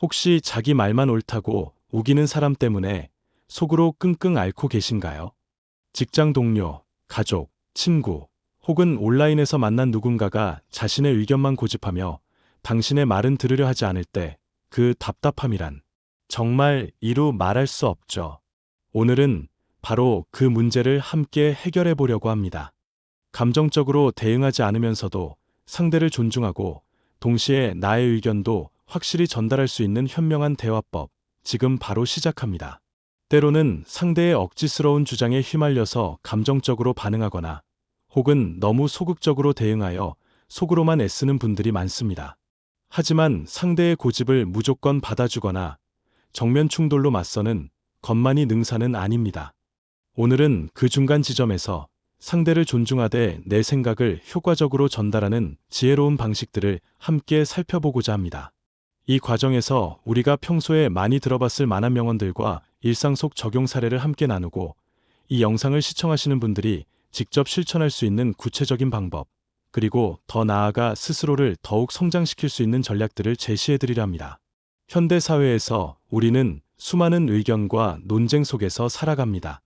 혹시 자기 말만 옳다고 우기는 사람 때문에 속으로 끙끙 앓고 계신가요? 직장 동료, 가족, 친구, 혹은 온라인에서 만난 누군가가 자신의 의견만 고집하며 당신의 말은 들으려 하지 않을 때 그 답답함이란 정말 이루 말할 수 없죠. 오늘은 바로 그 문제를 함께 해결해 보려고 합니다. 감정적으로 대응하지 않으면서도 상대를 존중하고 동시에 나의 의견도 확실히 전달할 수 있는 현명한 대화법, 지금 바로 시작합니다. 때로는 상대의 억지스러운 주장에 휘말려서 감정적으로 반응하거나 혹은 너무 소극적으로 대응하여 속으로만 애쓰는 분들이 많습니다. 하지만 상대의 고집을 무조건 받아주거나 정면 충돌로 맞서는 겉만이 능사는 아닙니다. 오늘은 그 중간 지점에서 상대를 존중하되 내 생각을 효과적으로 전달하는 지혜로운 방식들을 함께 살펴보고자 합니다. 이 과정에서 우리가 평소에 많이 들어봤을 만한 명언들과 일상 속 적용 사례를 함께 나누고 이 영상을 시청하시는 분들이 직접 실천할 수 있는 구체적인 방법, 그리고 더 나아가 스스로를 더욱 성장시킬 수 있는 전략들을 제시해 드리려 합니다. 현대 사회에서 우리는 수많은 의견과 논쟁 속에서 살아갑니다.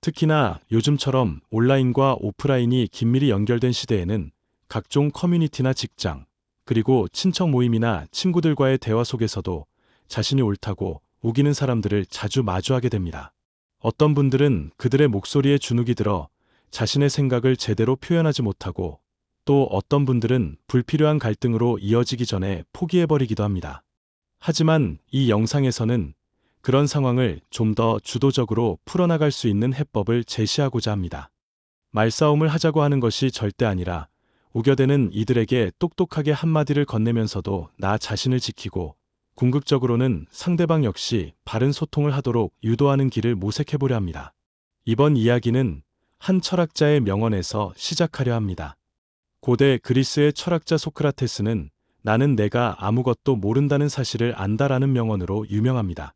특히나 요즘처럼 온라인과 오프라인이 긴밀히 연결된 시대에는 각종 커뮤니티나 직장, 그리고 친척 모임이나 친구들과의 대화 속에서도 자신이 옳다고 우기는 사람들을 자주 마주하게 됩니다. 어떤 분들은 그들의 목소리에 주눅이 들어 자신의 생각을 제대로 표현하지 못하고 또 어떤 분들은 불필요한 갈등으로 이어지기 전에 포기해버리기도 합니다. 하지만 이 영상에서는 그런 상황을 좀 더 주도적으로 풀어나갈 수 있는 해법을 제시하고자 합니다. 말싸움을 하자고 하는 것이 절대 아니라 우겨대는 이들에게 똑똑하게 한마디를 건네면서도 나 자신을 지키고 궁극적으로는 상대방 역시 바른 소통을 하도록 유도하는 길을 모색해보려 합니다. 이번 이야기는 한 철학자의 명언에서 시작하려 합니다. 고대 그리스의 철학자 소크라테스는 나는 내가 아무것도 모른다는 사실을 안다라는 명언으로 유명합니다.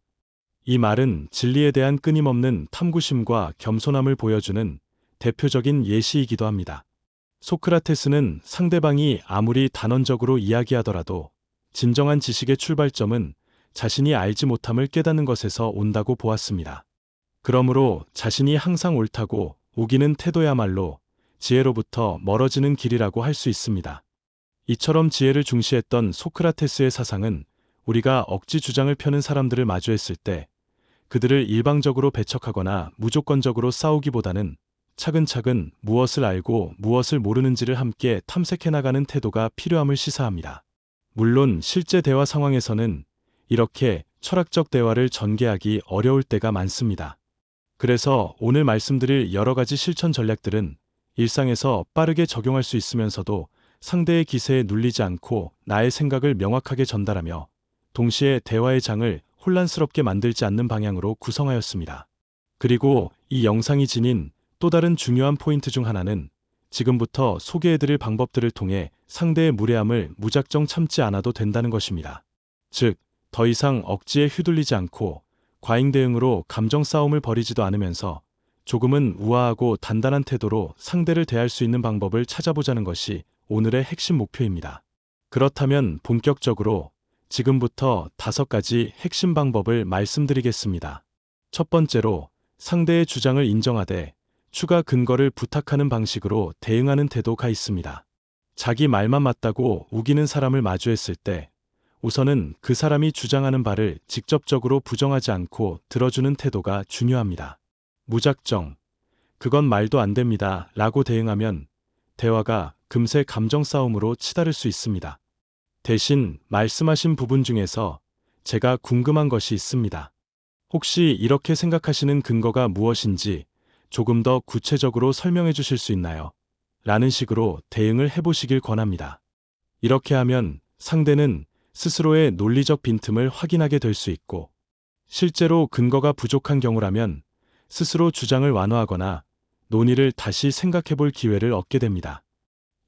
이 말은 진리에 대한 끊임없는 탐구심과 겸손함을 보여주는 대표적인 예시이기도 합니다. 소크라테스는 상대방이 아무리 단언적으로 이야기하더라도 진정한 지식의 출발점은 자신이 알지 못함을 깨닫는 것에서 온다고 보았습니다. 그러므로 자신이 항상 옳다고 우기는 태도야말로 지혜로부터 멀어지는 길이라고 할 수 있습니다. 이처럼 지혜를 중시했던 소크라테스의 사상은 우리가 억지 주장을 펴는 사람들을 마주했을 때 그들을 일방적으로 배척하거나 무조건적으로 싸우기보다는 차근차근 무엇을 알고 무엇을 모르는지를 함께 탐색해 나가는 태도가 필요함을 시사합니다. 물론 실제 대화 상황에서는 이렇게 철학적 대화를 전개하기 어려울 때가 많습니다. 그래서 오늘 말씀드릴 여러 가지 실천 전략들은 일상에서 빠르게 적용할 수 있으면서도 상대의 기세에 눌리지 않고 나의 생각을 명확하게 전달하며 동시에 대화의 장을 혼란스럽게 만들지 않는 방향으로 구성하였습니다. 그리고 이 영상이 지닌 또 다른 중요한 포인트 중 하나는 지금부터 소개해드릴 방법들을 통해 상대의 무례함을 무작정 참지 않아도 된다는 것입니다. 즉, 더 이상 억지에 휘둘리지 않고 과잉 대응으로 감정 싸움을 벌이지도 않으면서 조금은 우아하고 단단한 태도로 상대를 대할 수 있는 방법을 찾아보자는 것이 오늘의 핵심 목표입니다. 그렇다면 본격적으로 지금부터 다섯 가지 핵심 방법을 말씀드리겠습니다. 첫 번째로 상대의 주장을 인정하되 추가 근거를 부탁하는 방식으로 대응하는 태도가 있습니다. 자기 말만 맞다고 우기는 사람을 마주했을 때 우선은 그 사람이 주장하는 바를 직접적으로 부정하지 않고 들어주는 태도가 중요합니다. 무작정, 그건 말도 안 됩니다. 라고 대응하면 대화가 금세 감정 싸움으로 치달을 수 있습니다. 대신 말씀하신 부분 중에서 제가 궁금한 것이 있습니다. 혹시 이렇게 생각하시는 근거가 무엇인지 조금 더 구체적으로 설명해 주실 수 있나요? 라는 식으로 대응을 해보시길 권합니다. 이렇게 하면 상대는 스스로의 논리적 빈틈을 확인하게 될 수 있고, 실제로 근거가 부족한 경우라면 스스로 주장을 완화하거나 논의를 다시 생각해 볼 기회를 얻게 됩니다.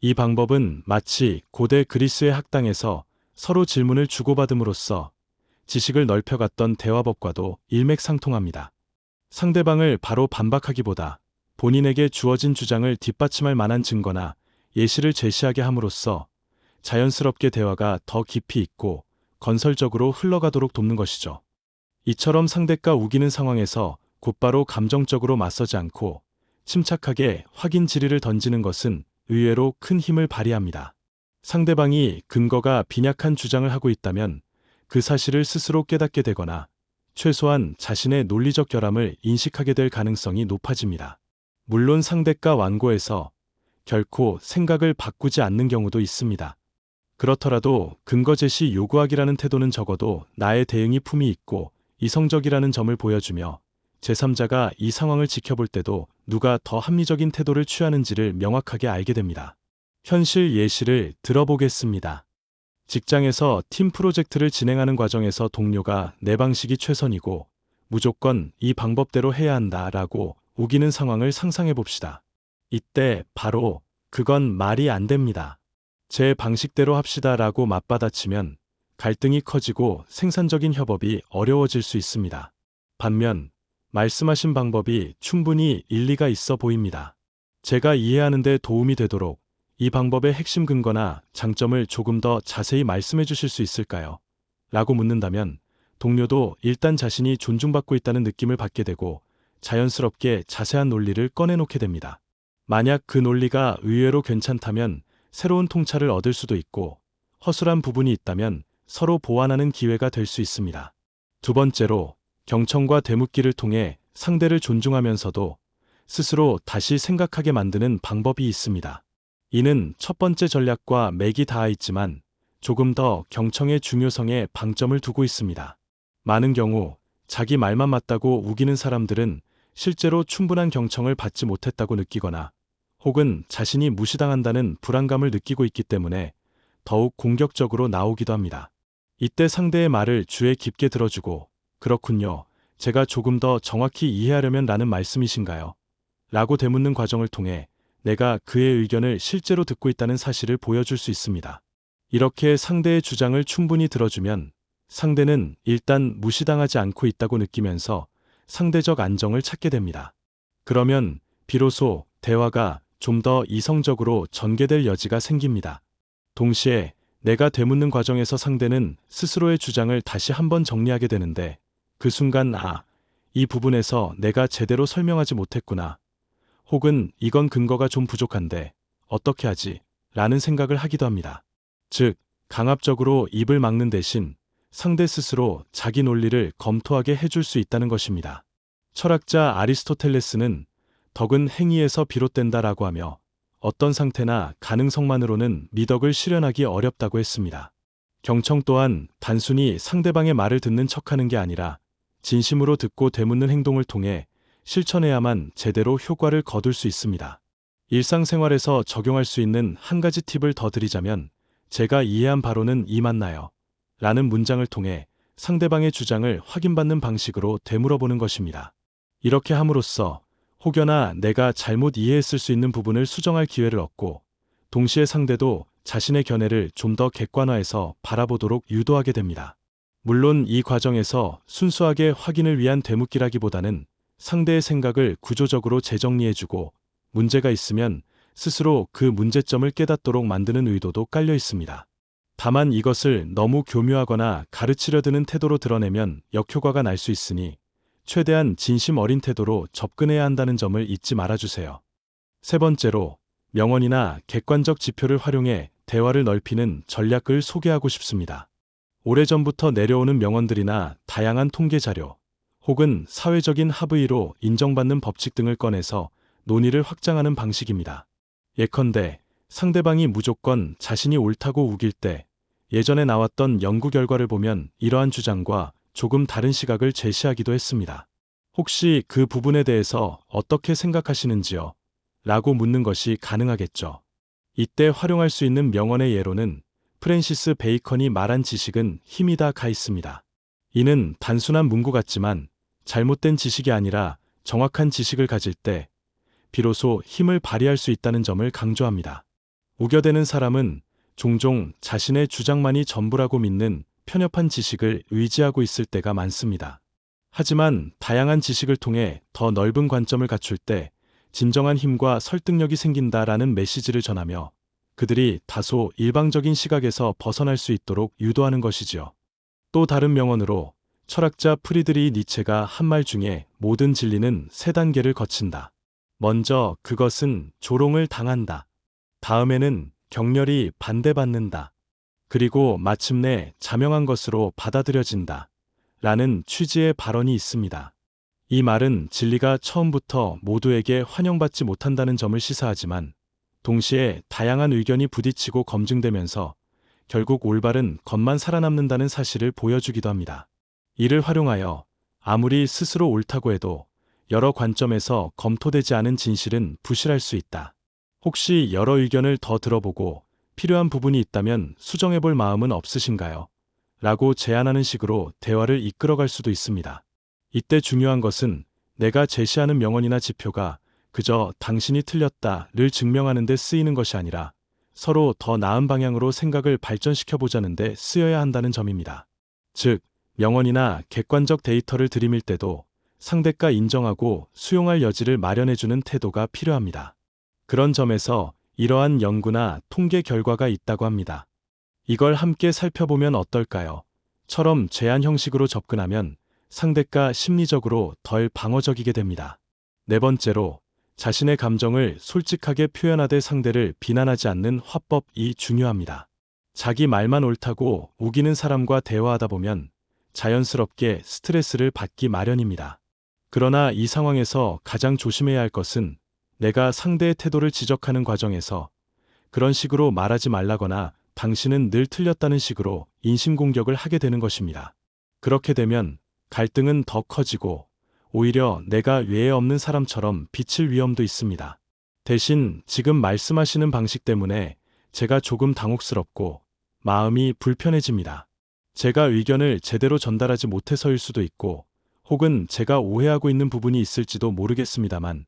이 방법은 마치 고대 그리스의 학당에서 서로 질문을 주고받음으로써 지식을 넓혀갔던 대화법과도 일맥상통합니다. 상대방을 바로 반박하기보다 본인에게 주어진 주장을 뒷받침할 만한 증거나 예시를 제시하게 함으로써 자연스럽게 대화가 더 깊이 있고 건설적으로 흘러가도록 돕는 것이죠. 이처럼 상대가 우기는 상황에서 곧바로 감정적으로 맞서지 않고 침착하게 확인 질의를 던지는 것은 의외로 큰 힘을 발휘합니다. 상대방이 근거가 빈약한 주장을 하고 있다면 그 사실을 스스로 깨닫게 되거나 최소한 자신의 논리적 결함을 인식하게 될 가능성이 높아집니다. 물론 상대가 완고해서 결코 생각을 바꾸지 않는 경우도 있습니다. 그렇더라도 근거 제시 요구하기라는 태도는 적어도 나의 대응이 품이 있고 이성적이라는 점을 보여주며 제3자가 이 상황을 지켜볼 때도 누가 더 합리적인 태도를 취하는지를 명확하게 알게 됩니다. 현실 예시를 들어보겠습니다. 직장에서 팀 프로젝트를 진행하는 과정에서 동료가 내 방식이 최선이고 무조건 이 방법대로 해야 한다 라고 우기는 상황을 상상해 봅시다. 이때 바로 그건 말이 안 됩니다. 제 방식대로 합시다 라고 맞받아치면 갈등이 커지고 생산적인 협업이 어려워질 수 있습니다. 반면 말씀하신 방법이 충분히 일리가 있어 보입니다. 제가 이해하는데 도움이 되도록 이 방법의 핵심 근거나 장점을 조금 더 자세히 말씀해 주실 수 있을까요? 라고 묻는다면 동료도 일단 자신이 존중받고 있다는 느낌을 받게 되고 자연스럽게 자세한 논리를 꺼내놓게 됩니다. 만약 그 논리가 의외로 괜찮다면 새로운 통찰을 얻을 수도 있고 허술한 부분이 있다면 서로 보완하는 기회가 될 수 있습니다. 두 번째로 경청과 대묻기를 통해 상대를 존중하면서도 스스로 다시 생각하게 만드는 방법이 있습니다. 이는 첫 번째 전략과 맥이 닿아 있지만 조금 더 경청의 중요성에 방점을 두고 있습니다. 많은 경우 자기 말만 맞다고 우기는 사람들은 실제로 충분한 경청을 받지 못했다고 느끼거나 혹은 자신이 무시당한다는 불안감을 느끼고 있기 때문에 더욱 공격적으로 나오기도 합니다. 이때 상대의 말을 주에 깊게 들어주고 그렇군요. 제가 조금 더 정확히 이해하려면 라는 말씀이신가요? 라고 되묻는 과정을 통해 내가 그의 의견을 실제로 듣고 있다는 사실을 보여줄 수 있습니다. 이렇게 상대의 주장을 충분히 들어주면 상대는 일단 무시당하지 않고 있다고 느끼면서 상대적 안정을 찾게 됩니다. 그러면 비로소 대화가 좀 더 이성적으로 전개될 여지가 생깁니다. 동시에 내가 되묻는 과정에서 상대는 스스로의 주장을 다시 한번 정리하게 되는데 그 순간 아, 이 부분에서 내가 제대로 설명하지 못했구나. 혹은 이건 근거가 좀 부족한데 어떻게 하지? 라는 생각을 하기도 합니다. 즉, 강압적으로 입을 막는 대신 상대 스스로 자기 논리를 검토하게 해줄 수 있다는 것입니다. 철학자 아리스토텔레스는 덕은 행위에서 비롯된다라고 하며 어떤 상태나 가능성만으로는 미덕을 실현하기 어렵다고 했습니다. 경청 또한 단순히 상대방의 말을 듣는 척하는 게 아니라 진심으로 듣고 되묻는 행동을 통해 실천해야만 제대로 효과를 거둘 수 있습니다. 일상생활에서 적용할 수 있는 한 가지 팁을 더 드리자면 제가 이해한 바로는 이 맞나요? 라는 문장을 통해 상대방의 주장을 확인받는 방식으로 되물어보는 것입니다. 이렇게 함으로써 혹여나 내가 잘못 이해했을 수 있는 부분을 수정할 기회를 얻고 동시에 상대도 자신의 견해를 좀 더 객관화해서 바라보도록 유도하게 됩니다. 물론 이 과정에서 순수하게 확인을 위한 되묻기라기보다는 상대의 생각을 구조적으로 재정리해주고 문제가 있으면 스스로 그 문제점을 깨닫도록 만드는 의도도 깔려 있습니다. 다만 이것을 너무 교묘하거나 가르치려 드는 태도로 드러내면 역효과가 날 수 있으니 최대한 진심 어린 태도로 접근해야 한다는 점을 잊지 말아주세요. 세 번째로 명언이나 객관적 지표를 활용해 대화를 넓히는 전략을 소개하고 싶습니다. 오래전부터 내려오는 명언들이나 다양한 통계 자료, 혹은 사회적인 합의로 인정받는 법칙 등을 꺼내서 논의를 확장하는 방식입니다. 예컨대 상대방이 무조건 자신이 옳다고 우길 때 예전에 나왔던 연구 결과를 보면 이러한 주장과 조금 다른 시각을 제시하기도 했습니다. 혹시 그 부분에 대해서 어떻게 생각하시는지요? 라고 묻는 것이 가능하겠죠. 이때 활용할 수 있는 명언의 예로는 프랜시스 베이컨이 말한 지식은 힘이 다 가 있습니다. 이는 단순한 문구 같지만 잘못된 지식이 아니라 정확한 지식을 가질 때 비로소 힘을 발휘할 수 있다는 점을 강조합니다. 우겨대는 사람은 종종 자신의 주장만이 전부라고 믿는 편협한 지식을 의지하고 있을 때가 많습니다. 하지만 다양한 지식을 통해 더 넓은 관점을 갖출 때 진정한 힘과 설득력이 생긴다라는 메시지를 전하며 그들이 다소 일방적인 시각에서 벗어날 수 있도록 유도하는 것이지요. 또 다른 명언으로 철학자 프리드리 니체가 한 말 중에 모든 진리는 세 단계를 거친다. 먼저 그것은 조롱을 당한다. 다음에는 격렬히 반대받는다. 그리고 마침내 자명한 것으로 받아들여진다. 라는 취지의 발언이 있습니다. 이 말은 진리가 처음부터 모두에게 환영받지 못한다는 점을 시사하지만 동시에 다양한 의견이 부딪히고 검증되면서 결국 올바른 것만 살아남는다는 사실을 보여주기도 합니다. 이를 활용하여 아무리 스스로 옳다고 해도 여러 관점에서 검토되지 않은 진실은 부실할 수 있다. 혹시 여러 의견을 더 들어보고 필요한 부분이 있다면 수정해 볼 마음은 없으신가요? 라고 제안하는 식으로 대화를 이끌어갈 수도 있습니다. 이때 중요한 것은 내가 제시하는 명언이나 지표가 그저 당신이 틀렸다를 증명하는 데 쓰이는 것이 아니라 서로 더 나은 방향으로 생각을 발전시켜 보자는 데 쓰여야 한다는 점입니다. 즉, 명언이나 객관적 데이터를 들이밀 때도 상대가 인정하고 수용할 여지를 마련해주는 태도가 필요합니다. 그런 점에서 이러한 연구나 통계 결과가 있다고 합니다. 이걸 함께 살펴보면 어떨까요? 처럼 제안 형식으로 접근하면 상대가 심리적으로 덜 방어적이게 됩니다. 네 번째로 자신의 감정을 솔직하게 표현하되 상대를 비난하지 않는 화법이 중요합니다. 자기 말만 옳다고 우기는 사람과 대화하다 보면 자연스럽게 스트레스를 받기 마련입니다. 그러나 이 상황에서 가장 조심해야 할 것은 내가 상대의 태도를 지적하는 과정에서 그런 식으로 말하지 말라거나 당신은 늘 틀렸다는 식으로 인신공격을 하게 되는 것입니다. 그렇게 되면 갈등은 더 커지고 오히려 내가 외에 없는 사람처럼 비칠 위험도 있습니다. 대신 지금 말씀하시는 방식 때문에 제가 조금 당혹스럽고 마음이 불편해집니다. 제가 의견을 제대로 전달하지 못해서일 수도 있고 혹은 제가 오해하고 있는 부분이 있을지도 모르겠습니다만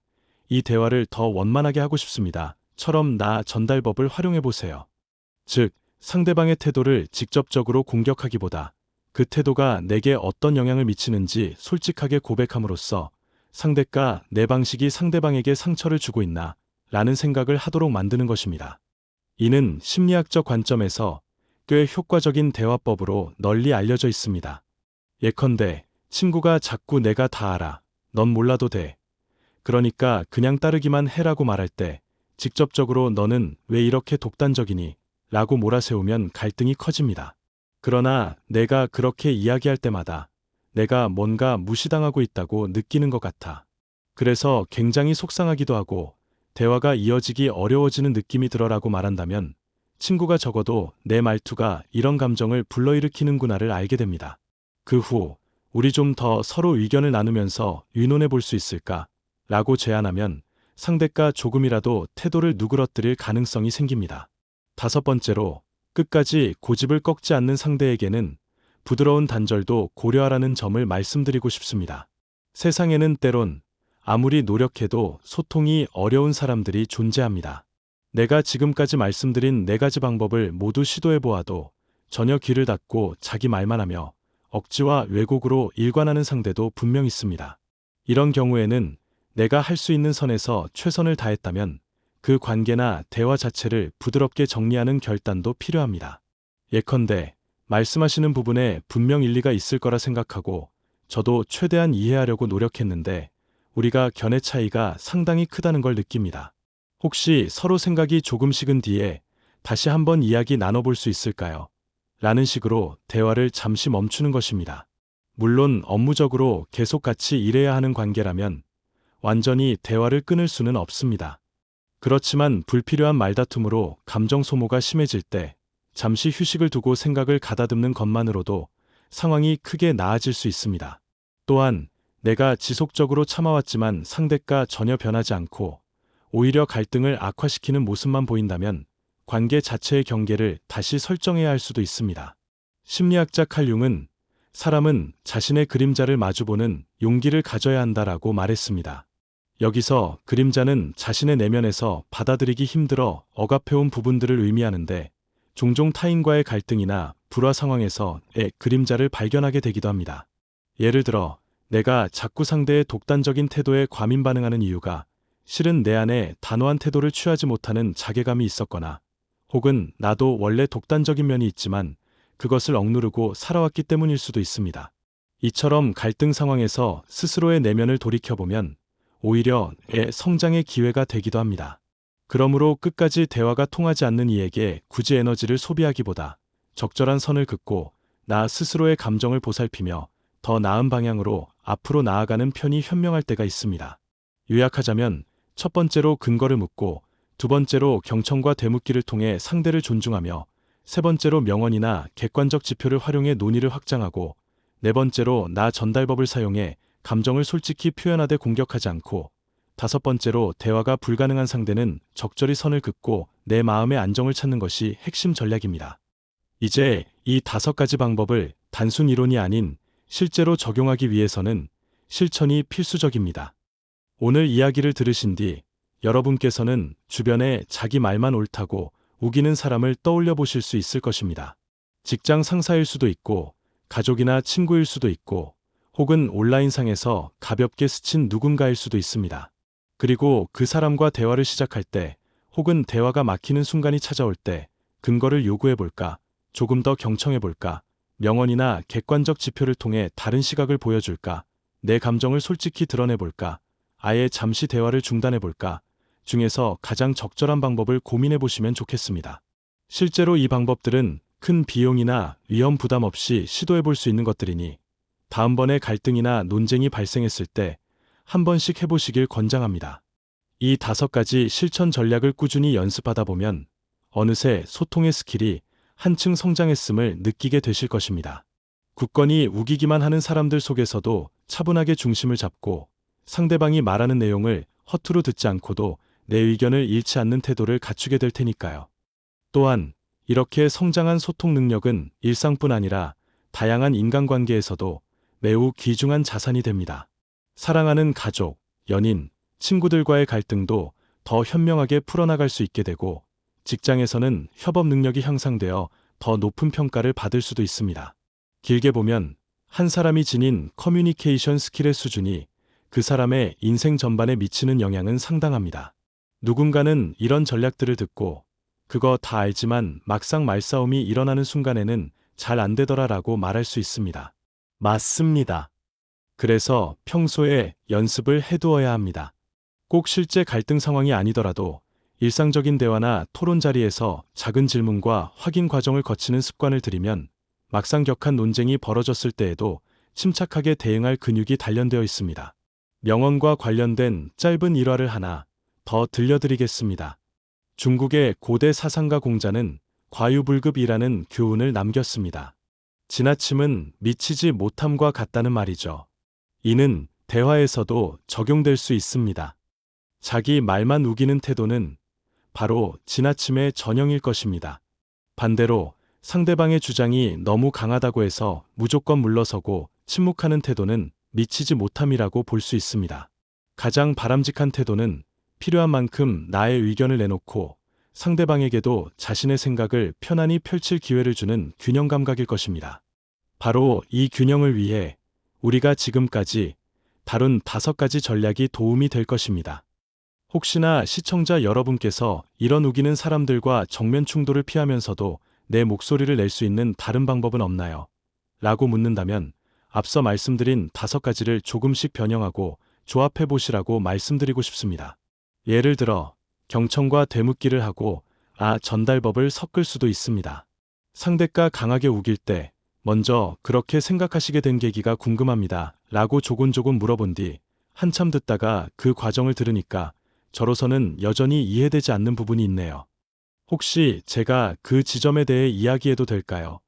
이 대화를 더 원만하게 하고 싶습니다. 처럼 나 전달법을 활용해 보세요. 즉, 상대방의 태도를 직접적으로 공격하기보다 그 태도가 내게 어떤 영향을 미치는지 솔직하게 고백함으로써 상대가 내 방식이 상대방에게 상처를 주고 있나 라는 생각을 하도록 만드는 것입니다. 이는 심리학적 관점에서 꽤 효과적인 대화법으로 널리 알려져 있습니다. 예컨대 친구가 자꾸 내가 다 알아. 넌 몰라도 돼. 그러니까 그냥 따르기만 해라고 말할 때 직접적으로 너는 왜 이렇게 독단적이니? 라고 몰아세우면 갈등이 커집니다. 그러나 내가 그렇게 이야기할 때마다 내가 뭔가 무시당하고 있다고 느끼는 것 같아. 그래서 굉장히 속상하기도 하고 대화가 이어지기 어려워지는 느낌이 들어라고 말한다면 친구가 적어도 내 말투가 이런 감정을 불러일으키는구나를 알게 됩니다. 그 후, 우리 좀 더 서로 의견을 나누면서 의논해 볼 수 있을까? 라고 제안하면 상대가 조금이라도 태도를 누그러뜨릴 가능성이 생깁니다. 다섯 번째로, 끝까지 고집을 꺾지 않는 상대에게는 부드러운 단절도 고려하라는 점을 말씀드리고 싶습니다. 세상에는 때론 아무리 노력해도 소통이 어려운 사람들이 존재합니다. 내가 지금까지 말씀드린 네 가지 방법을 모두 시도해 보아도 전혀 귀를 닫고 자기 말만 하며 억지와 왜곡으로 일관하는 상대도 분명 있습니다. 이런 경우에는 내가 할 수 있는 선에서 최선을 다했다면 그 관계나 대화 자체를 부드럽게 정리하는 결단도 필요합니다. 예컨대 말씀하시는 부분에 분명 일리가 있을 거라 생각하고 저도 최대한 이해하려고 노력했는데 우리가 견해 차이가 상당히 크다는 걸 느낍니다. 혹시 서로 생각이 조금 식은 뒤에 다시 한번 이야기 나눠볼 수 있을까요? 라는 식으로 대화를 잠시 멈추는 것입니다. 물론 업무적으로 계속 같이 일해야 하는 관계라면 완전히 대화를 끊을 수는 없습니다. 그렇지만 불필요한 말다툼으로 감정 소모가 심해질 때 잠시 휴식을 두고 생각을 가다듬는 것만으로도 상황이 크게 나아질 수 있습니다. 또한 내가 지속적으로 참아왔지만 상대가 전혀 변하지 않고 오히려 갈등을 악화시키는 모습만 보인다면 관계 자체의 경계를 다시 설정해야 할 수도 있습니다. 심리학자 칼융은 사람은 자신의 그림자를 마주보는 용기를 가져야 한다라고 말했습니다. 여기서 그림자는 자신의 내면에서 받아들이기 힘들어 억압해온 부분들을 의미하는데 종종 타인과의 갈등이나 불화 상황에서 의 그림자를 발견하게 되기도 합니다. 예를 들어 내가 자꾸 상대의 독단적인 태도에 과민 반응하는 이유가 실은 내 안에 단호한 태도를 취하지 못하는 자괴감이 있었거나 혹은 나도 원래 독단적인 면이 있지만 그것을 억누르고 살아왔기 때문일 수도 있습니다. 이처럼 갈등 상황에서 스스로의 내면을 돌이켜보면 오히려 애 성장의 기회가 되기도 합니다. 그러므로 끝까지 대화가 통하지 않는 이에게 굳이 에너지를 소비하기보다 적절한 선을 긋고 나 스스로의 감정을 보살피며 더 나은 방향으로 앞으로 나아가는 편이 현명할 때가 있습니다. 요약하자면 첫 번째로 근거를 묻고 두 번째로 경청과 대묻기를 통해 상대를 존중하며 세 번째로 명언이나 객관적 지표를 활용해 논의를 확장하고 네 번째로 나 전달법을 사용해 감정을 솔직히 표현하되 공격하지 않고 다섯 번째로 대화가 불가능한 상대는 적절히 선을 긋고 내 마음의 안정을 찾는 것이 핵심 전략입니다. 이제 이 다섯 가지 방법을 단순 이론이 아닌 실제로 적용하기 위해서는 실천이 필수적입니다. 오늘 이야기를 들으신 뒤 여러분께서는 주변에 자기 말만 옳다고 우기는 사람을 떠올려 보실 수 있을 것입니다. 직장 상사일 수도 있고, 가족이나 친구일 수도 있고, 혹은 온라인상에서 가볍게 스친 누군가일 수도 있습니다. 그리고 그 사람과 대화를 시작할 때, 혹은 대화가 막히는 순간이 찾아올 때, 근거를 요구해 볼까, 조금 더 경청해 볼까, 명언이나 객관적 지표를 통해 다른 시각을 보여줄까, 내 감정을 솔직히 드러내 볼까, 아예 잠시 대화를 중단해 볼까, 중에서 가장 적절한 방법을 고민해 보시면 좋겠습니다. 실제로 이 방법들은 큰 비용이나 위험 부담 없이 시도해 볼 수 있는 것들이니 다음번에 갈등이나 논쟁이 발생했을 때 한 번씩 해보시길 권장합니다. 이 다섯 가지 실천 전략을 꾸준히 연습하다 보면 어느새 소통의 스킬이 한층 성장했음을 느끼게 되실 것입니다. 굳건히 우기기만 하는 사람들 속에서도 차분하게 중심을 잡고 상대방이 말하는 내용을 허투루 듣지 않고도 내 의견을 잃지 않는 태도를 갖추게 될 테니까요. 또한 이렇게 성장한 소통 능력은 일상뿐 아니라 다양한 인간관계에서도 매우 귀중한 자산이 됩니다. 사랑하는 가족, 연인, 친구들과의 갈등도 더 현명하게 풀어나갈 수 있게 되고 직장에서는 협업 능력이 향상되어 더 높은 평가를 받을 수도 있습니다. 길게 보면 한 사람이 지닌 커뮤니케이션 스킬의 수준이 그 사람의 인생 전반에 미치는 영향은 상당합니다. 누군가는 이런 전략들을 듣고 그거 다 알지만 막상 말싸움이 일어나는 순간에는 잘 안 되더라 라고 말할 수 있습니다. 맞습니다. 그래서 평소에 연습을 해두어야 합니다. 꼭 실제 갈등 상황이 아니더라도 일상적인 대화나 토론 자리에서 작은 질문과 확인 과정을 거치는 습관을 들이면 막상 격한 논쟁이 벌어졌을 때에도 침착하게 대응할 근육이 단련되어 있습니다. 명언과 관련된 짧은 일화를 하나 더 들려드리겠습니다. 중국의 고대 사상가 공자는 과유불급이라는 교훈을 남겼습니다. 지나침은 미치지 못함과 같다는 말이죠. 이는 대화에서도 적용될 수 있습니다. 자기 말만 우기는 태도는 바로 지나침의 전형일 것입니다. 반대로 상대방의 주장이 너무 강하다고 해서 무조건 물러서고 침묵하는 태도는 미치지 못함이라고 볼 수 있습니다. 가장 바람직한 태도는 필요한 만큼 나의 의견을 내놓고 상대방에게도 자신의 생각을 편안히 펼칠 기회를 주는 균형 감각일 것입니다. 바로 이 균형을 위해 우리가 지금까지 다룬 다섯 가지 전략이 도움이 될 것입니다. 혹시나 시청자 여러분께서 이런 우기는 사람들과 정면 충돌을 피하면서도 내 목소리를 낼 수 있는 다른 방법은 없나요? 라고 묻는다면 앞서 말씀드린 다섯 가지를 조금씩 변형하고 조합해 보시라고 말씀드리고 싶습니다. 예를 들어 경청과 대묻기를 하고 아 전달법을 섞을 수도 있습니다. 상대가 강하게 우길 때 먼저 그렇게 생각하시게 된 계기가 궁금합니다. 라고 조곤조곤 물어본 뒤 한참 듣다가 그 과정을 들으니까 저로서는 여전히 이해되지 않는 부분이 있네요. 혹시 제가 그 지점에 대해 이야기해도 될까요?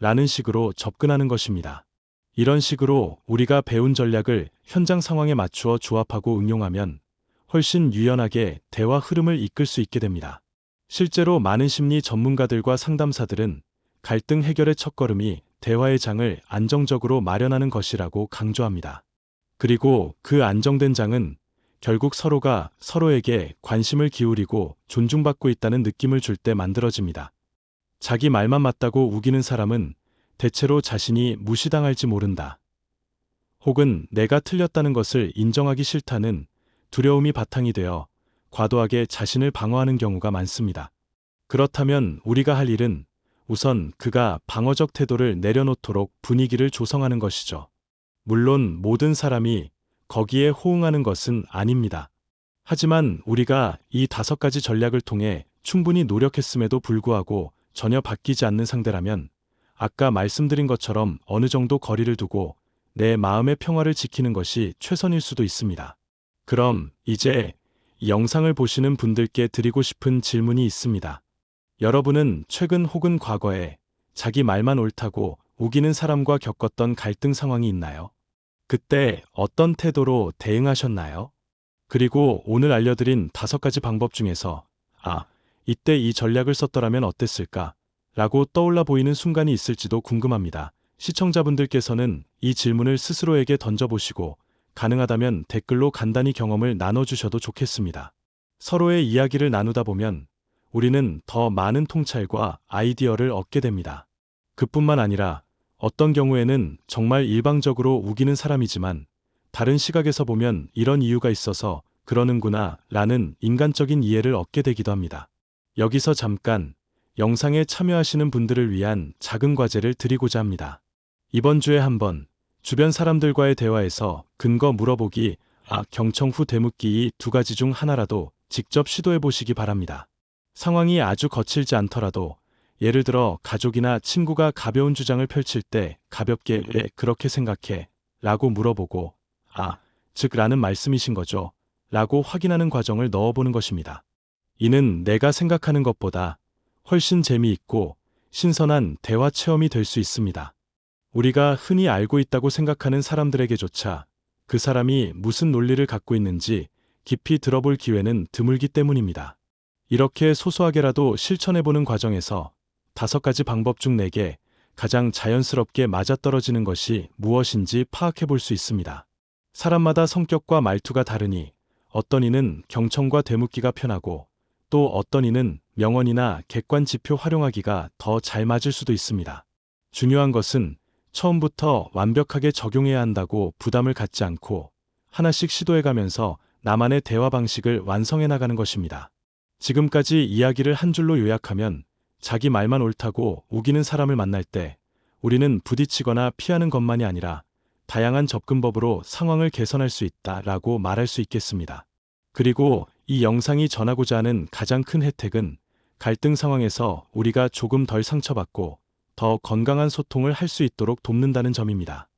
라는 식으로 접근하는 것입니다. 이런 식으로 우리가 배운 전략을 현장 상황에 맞추어 조합하고 응용하면 훨씬 유연하게 대화 흐름을 이끌 수 있게 됩니다. 실제로 많은 심리 전문가들과 상담사들은 갈등 해결의 첫걸음이 대화의 장을 안정적으로 마련하는 것이라고 강조합니다. 그리고 그 안정된 장은 결국 서로가 서로에게 관심을 기울이고 존중받고 있다는 느낌을 줄 때 만들어집니다. 자기 말만 맞다고 우기는 사람은 대체로 자신이 무시당할지 모른다. 혹은 내가 틀렸다는 것을 인정하기 싫다는 두려움이 바탕이 되어 과도하게 자신을 방어하는 경우가 많습니다. 그렇다면 우리가 할 일은 우선 그가 방어적 태도를 내려놓도록 분위기를 조성하는 것이죠. 물론 모든 사람이 거기에 호응하는 것은 아닙니다. 하지만 우리가 이 다섯 가지 전략을 통해 충분히 노력했음에도 불구하고 전혀 바뀌지 않는 상대라면 아까 말씀드린 것처럼 어느 정도 거리를 두고 내 마음의 평화를 지키는 것이 최선일 수도 있습니다. 그럼 이제 이 영상을 보시는 분들께 드리고 싶은 질문이 있습니다. 여러분은 최근 혹은 과거에 자기 말만 옳다고 우기는 사람과 겪었던 갈등 상황이 있나요? 그때 어떤 태도로 대응하셨나요? 그리고 오늘 알려드린 다섯 가지 방법 중에서 아, 이때 이 전략을 썼더라면 어땠을까? 라고 떠올라 보이는 순간이 있을지도 궁금합니다. 시청자분들께서는 이 질문을 스스로에게 던져보시고 가능하다면 댓글로 간단히 경험을 나눠주셔도 좋겠습니다. 서로의 이야기를 나누다 보면 우리는 더 많은 통찰과 아이디어를 얻게 됩니다. 그뿐만 아니라 어떤 경우에는 정말 일방적으로 우기는 사람이지만 다른 시각에서 보면 이런 이유가 있어서 그러는구나 라는 인간적인 이해를 얻게 되기도 합니다. 여기서 잠깐 영상에 참여하시는 분들을 위한 작은 과제를 드리고자 합니다. 이번 주에 한번 주변 사람들과의 대화에서 근거 물어보기, 아, 경청 후 되묻기 이 두 가지 중 하나라도 직접 시도해 보시기 바랍니다. 상황이 아주 거칠지 않더라도 예를 들어 가족이나 친구가 가벼운 주장을 펼칠 때 가볍게 왜 그렇게 생각해? 라고 물어보고 아, 즉 라는 말씀이신 거죠. 라고 확인하는 과정을 넣어보는 것입니다. 이는 내가 생각하는 것보다 훨씬 재미있고 신선한 대화 체험이 될 수 있습니다. 우리가 흔히 알고 있다고 생각하는 사람들에게조차 그 사람이 무슨 논리를 갖고 있는지 깊이 들어볼 기회는 드물기 때문입니다. 이렇게 소소하게라도 실천해보는 과정에서 다섯 가지 방법 중 네 개 가장 자연스럽게 맞아떨어지는 것이 무엇인지 파악해 볼 수 있습니다. 사람마다 성격과 말투가 다르니 어떤 이는 경청과 되묻기가 편하고 또 어떤 이는 명언이나 객관 지표 활용하기가 더 잘 맞을 수도 있습니다. 중요한 것은 처음부터 완벽하게 적용해야 한다고 부담을 갖지 않고 하나씩 시도해가면서 나만의 대화 방식을 완성해 나가는 것입니다. 지금까지 이야기를 한 줄로 요약하면 자기 말만 옳다고 우기는 사람을 만날 때 우리는 부딪히거나 피하는 것만이 아니라 다양한 접근법으로 상황을 개선할 수 있다 라고 말할 수 있겠습니다. 그리고 이 영상이 전하고자 하는 가장 큰 혜택은 갈등 상황에서 우리가 조금 덜 상처받고 더 건강한 소통을 할 수 있도록 돕는다는 점입니다.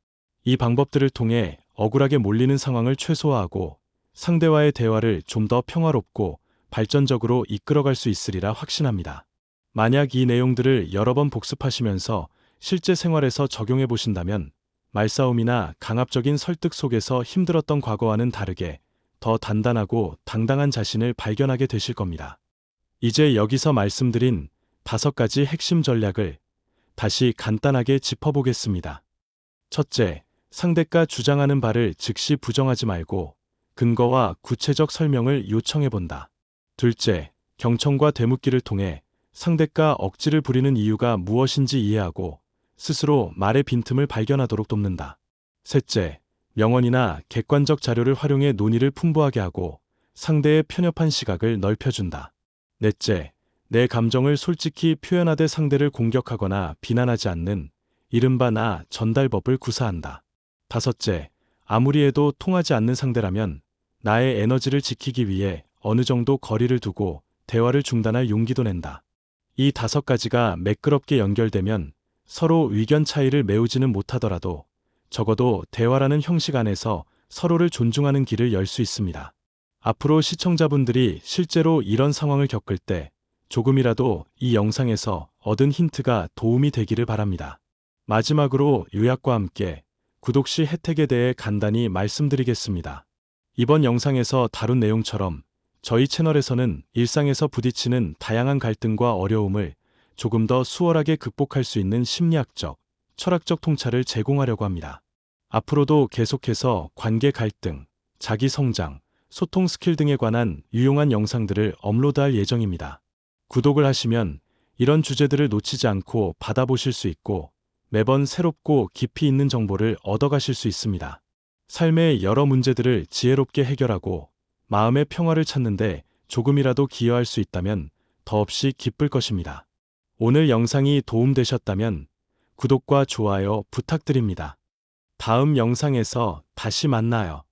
이 방법들을 통해 억울하게 몰리는 상황을 최소화하고 상대와의 대화를 좀 더 평화롭고 발전적으로 이끌어갈 수 있으리라 확신합니다. 만약 이 내용들을 여러 번 복습하시면서 실제 생활에서 적용해 보신다면 말싸움이나 강압적인 설득 속에서 힘들었던 과거와는 다르게 더 단단하고 당당한 자신을 발견하게 되실 겁니다. 이제 여기서 말씀드린 다섯 가지 핵심 전략을 다시 간단하게 짚어보겠습니다. 첫째, 상대가 주장하는 바를 즉시 부정하지 말고 근거와 구체적 설명을 요청해 본다. 둘째, 경청과 되묻기를 통해 상대가 억지를 부리는 이유가 무엇인지 이해하고 스스로 말의 빈틈을 발견하도록 돕는다. 셋째, 명언이나 객관적 자료를 활용해 논의를 풍부하게 하고 상대의 편협한 시각을 넓혀준다. 넷째, 내 감정을 솔직히 표현하되 상대를 공격하거나 비난하지 않는 이른바 나 전달법을 구사한다. 다섯째, 아무리 해도 통하지 않는 상대라면 나의 에너지를 지키기 위해 어느 정도 거리를 두고 대화를 중단할 용기도 낸다. 이 다섯 가지가 매끄럽게 연결되면 서로 의견 차이를 메우지는 못하더라도 적어도 대화라는 형식 안에서 서로를 존중하는 길을 열 수 있습니다. 앞으로 시청자분들이 실제로 이런 상황을 겪을 때 조금이라도 이 영상에서 얻은 힌트가 도움이 되기를 바랍니다. 마지막으로 요약과 함께 구독 시 혜택에 대해 간단히 말씀드리겠습니다. 이번 영상에서 다룬 내용처럼 저희 채널에서는 일상에서 부딪히는 다양한 갈등과 어려움을 조금 더 수월하게 극복할 수 있는 심리학적, 철학적 통찰을 제공하려고 합니다. 앞으로도 계속해서 관계 갈등, 자기 성장, 소통 스킬 등에 관한 유용한 영상들을 업로드할 예정입니다. 구독을 하시면 이런 주제들을 놓치지 않고 받아보실 수 있고 매번 새롭고 깊이 있는 정보를 얻어가실 수 있습니다. 삶의 여러 문제들을 지혜롭게 해결하고 마음의 평화를 찾는데 조금이라도 기여할 수 있다면 더없이 기쁠 것입니다. 오늘 영상이 도움되셨다면 구독과 좋아요 부탁드립니다. 다음 영상에서 다시 만나요.